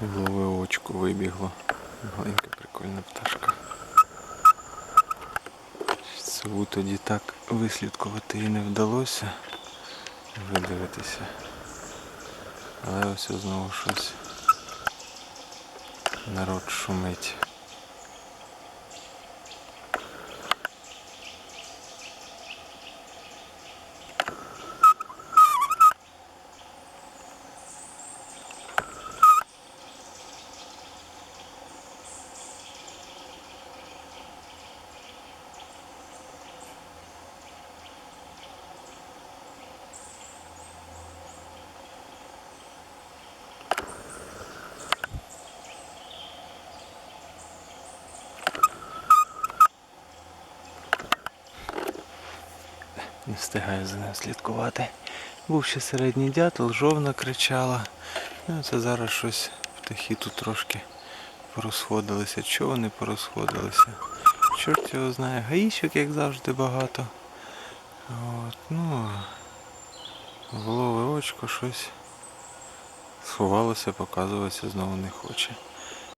Голове очко вибігло. Маленька прикольна пташка. Сову тоді так вислідкувати і не вдалося видивитися. Але ось знову щось. Народ шумить. Не встигаю за ним слідкувати. Був ще середній дятел, жовна кричала. Ну, це зараз щось птахи тут трошки порозходилися. Чого вони порозходилися? Чорт його знає, гаїчок, як завжди, багато. От, ну, голове очко щось сховалося, показуватися знову не хоче.